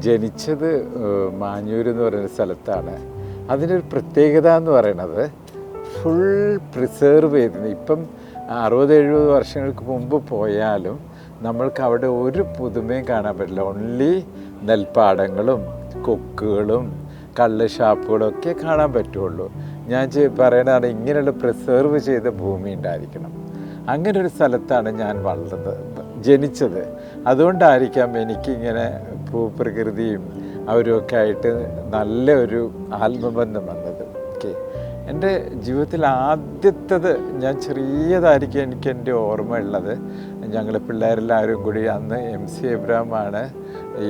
ജനിച്ചത് ഏഹ്, മാഞ്ഞൂർ എന്ന് പറയുന്ന സ്ഥലത്താണ്. അതിനൊരു പ്രത്യേകത എന്ന് പറയുന്നത് ഫുൾ പ്രിസേർവ് ചെയ്ത് ഇപ്പം അറുപത് എഴുപത് വർഷങ്ങൾക്ക് മുമ്പ് പോയാലും നമ്മൾക്ക് അവിടെ ഒരു പുതുമയും കാണാൻ പറ്റില്ല. ഓൺലി നെൽപ്പാടങ്ങളും കൊക്കുകളും കള്ള് ഷാപ്പുകളൊക്കെ കാണാൻ പറ്റുള്ളൂ. ഞാൻ പറയണതാണ് ഇങ്ങനെയുള്ള പ്രിസേർവ് ചെയ്ത ഭൂമി ഉണ്ടായിരിക്കണം. അങ്ങനെ ഒരു സ്ഥലത്താണ് ഞാൻ വളർന്നത് ജനിച്ചത്. അതുകൊണ്ടായിരിക്കാം എനിക്കിങ്ങനെ ഭൂപ്രകൃതിയും അവരുമൊക്കെ ആയിട്ട് നല്ല ഒരു ആത്മബന്ധം വന്നത് ഓക്കെ. എന്റെ ജീവിതത്തിൽ ആദ്യത്തത് ഞാൻ ചെറിയതായിരിക്കും എനിക്ക് എന്റെ ഓർമ്മയുള്ളത് ഞങ്ങൾ പിള്ളേരെല്ലാവരും കൂടി അന്ന് എം സി ആണ് ഈ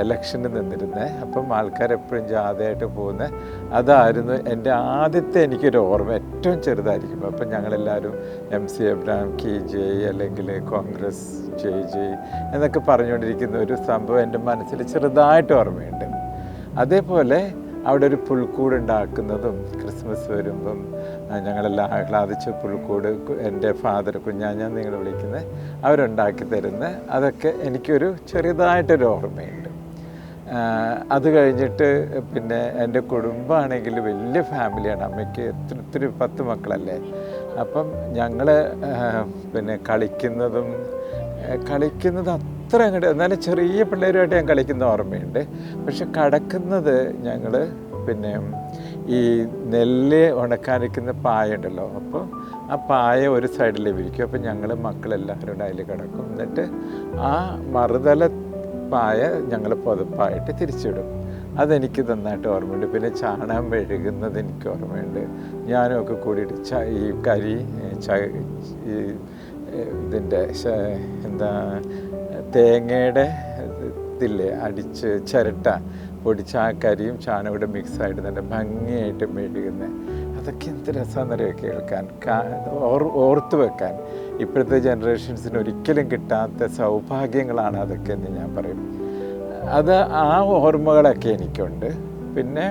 എലക്ഷന് നിന്നിരുന്നത് അപ്പം ആൾക്കാരെപ്പോഴും ജാഥയായിട്ട് പോകുന്നത് അതായിരുന്നു എന്റെ ആദ്യത്തെ എനിക്കൊരു ഓർമ്മ ഏറ്റവും ചെറുതായിരിക്കും അപ്പം ഞങ്ങളെല്ലാവരും എം സി എബ്രഹാം കി ജയ് അല്ലെങ്കിൽ കോൺഗ്രസ് ജയ് ജയ് എന്നൊക്കെ പറഞ്ഞുകൊണ്ടിരിക്കുന്ന ഒരു സംഭവം എന്റെ മനസ്സിൽ ചെറുതായിട്ട് ഓർമ്മയുണ്ട്. അതേപോലെ അവിടെ ഒരു പുൽക്കൂട് ഉണ്ടാക്കുന്നതും ക്രിസ്മസ് വരുമ്പം ഞങ്ങളെല്ലാം ആഹ്ലാദിച്ച് പുൽക്കൂട് എന്റെ ഫാദർ കുഞ്ഞാഞ്ഞ നിങ്ങൾ വിളിക്കുന്നത് അവരുണ്ടാക്കി തരുന്ന അതൊക്കെ എനിക്കൊരു ചെറുതായിട്ടൊരു ഓർമ്മയുണ്ട്. അത് കഴിഞ്ഞിട്ട് പിന്നെ എന്റെ കുടുംബമാണെങ്കിൽ വലിയ ഫാമിലിയാണ്. അമ്മയ്ക്ക് എത്ര ഒത്തിരി പത്ത് മക്കളല്ലേ. അപ്പം ഞങ്ങൾ പിന്നെ കളിക്കുന്നതും കളിക്കുന്നത് അത്ര അങ്ങോട്ട് എന്നാലും ചെറിയ പിള്ളേരുമായിട്ട് ഞാൻ കളിക്കുന്ന ഓർമ്മയുണ്ട്. പക്ഷെ കടക്കുന്നത് ഞങ്ങൾ പിന്നെ ഈ നെല്ല് ഉണക്കാനിരിക്കുന്ന പായ ഉണ്ടല്ലോ അപ്പോൾ ആ പായ ഒരു സൈഡിൽ വിരിക്കും. അപ്പോൾ ഞങ്ങൾ മക്കളെല്ലാവരും കൂടെ അതിൽ കിടക്കും. എന്നിട്ട് ആ മറുതല പായ ഞങ്ങൾ പുതപ്പായിട്ട് തിരിച്ചിടും. അതെനിക്ക് നന്നായിട്ട് ഓർമ്മയുണ്ട്. പിന്നെ ചാണകം മെഴുകുന്നത് എനിക്ക് ഓർമ്മയുണ്ട്. ഞാനൊക്കെ കൂടിയിട്ട് ച ഈ കരി ച ഇതിന്റെ എന്താ തേങ്ങയുടെ ഇതില്ലേ അടിച്ച് ചിരട്ട പൊടിച്ച ആ കരിയും ചാണകം കൂടെ മിക്സായിട്ട് നല്ല ഭംഗിയായിട്ട് മെഴുകുന്നത് അതൊക്കെ എന്ത് രസമാണെന്നറിയോ കേൾക്കാൻ. ഓർത്ത് വെക്കാൻ. ഇപ്പോഴത്തെ ജനറേഷൻസിന് ഒരിക്കലും കിട്ടാത്ത സൗഭാഗ്യങ്ങളാണ് അതൊക്കെ എന്ന് ഞാൻ പറയും. അത് ആ ഓർമ്മകളൊക്കെ എനിക്കുണ്ട്. പിന്നെ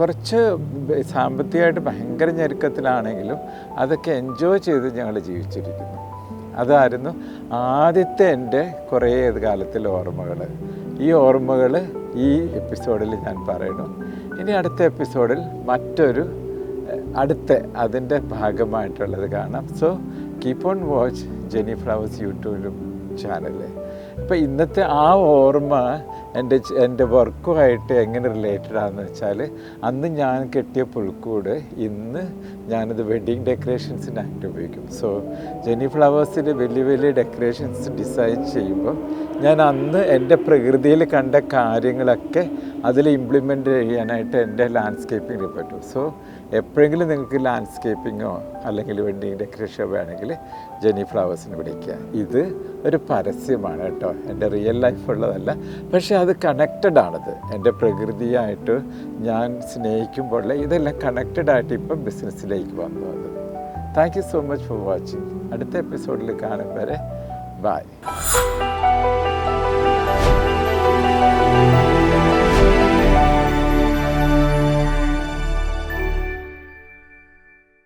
കുറച്ച് സാമ്പത്തികമായിട്ട് ഭയങ്കര ഞെരുക്കത്തിലാണെങ്കിലും അതൊക്കെ എൻജോയ് ചെയ്ത് ഞങ്ങൾ ജീവിച്ചിരിക്കുന്നു. അതായിരുന്നു ആദ്യത്തെ എന്റെ കുറേ കാലത്തിലെ ഓർമ്മകൾ ഈ ഓർമ്മകൾ ഈ എപ്പിസോഡിൽ ഞാൻ പറയണു ഇനി അടുത്ത എപ്പിസോഡിൽ മറ്റൊരു അടുത്ത അതിന്റെ ഭാഗമായിട്ടുള്ളത് കാണാം. So keep on watch Jeni Flowers YouTube channel അപ്പോൾ ഇന്നത്തെ ആ ഓർമ്മ എന്റെ എന്റെ വർക്കുമായിട്ട് എങ്ങനെ റിലേറ്റഡ് ആണെന്ന് വെച്ചാൽ അന്ന് ഞാൻ കെട്ടിയ പുൽക്കൂട് ഇന്ന് ഞാനത് വെഡ്ഡിങ് ഡെക്കറേഷൻസിനായിട്ട് ഉപയോഗിക്കും. സോ ജെനി ഫ്ലവേഴ്സിൽ വലിയ വലിയ ഡെക്കറേഷൻസ് ഡിസൈൻ ചെയ്യുമ്പോൾ ഞാൻ അന്ന് എന്റെ പ്രകൃതിയിൽ കണ്ട കാര്യങ്ങളൊക്കെ അതിൽ ഇംപ്ലിമെന്റ് ചെയ്യാനായിട്ട് എന്റെ ലാൻഡ്സ്കേപ്പിംഗ് പറ്റും. സോ എപ്പോഴെങ്കിലും നിങ്ങൾക്ക് ലാൻഡ്സ്കേപ്പിങ്ങോ അല്ലെങ്കിൽ വെഡ്ഡിങ് ഡെക്കറേഷനോ വേണമെങ്കിൽ ജെനി ഫ്ലവേഴ്സിന് വിളിക്കുക. ഇത് ഒരു പരസ്യമാണ് കേട്ടോ. എന്റെ റിയൽ ലൈഫ് ഉള്ളതല്ല. പക്ഷേ അത് കണക്റ്റഡ് ആണത്. എന്റെ പ്രകൃതിയായിട്ട് ഞാൻ സ്നേഹിക്കുമ്പോൾ ഇതെല്ലാം കണക്റ്റഡ് ആയിട്ട് ഇപ്പം ബിസിനസ്സിലേക്ക് വന്നു അത്. Thank you so much for watching അടുത്ത എപ്പിസോഡിൽ കാണും വരെ.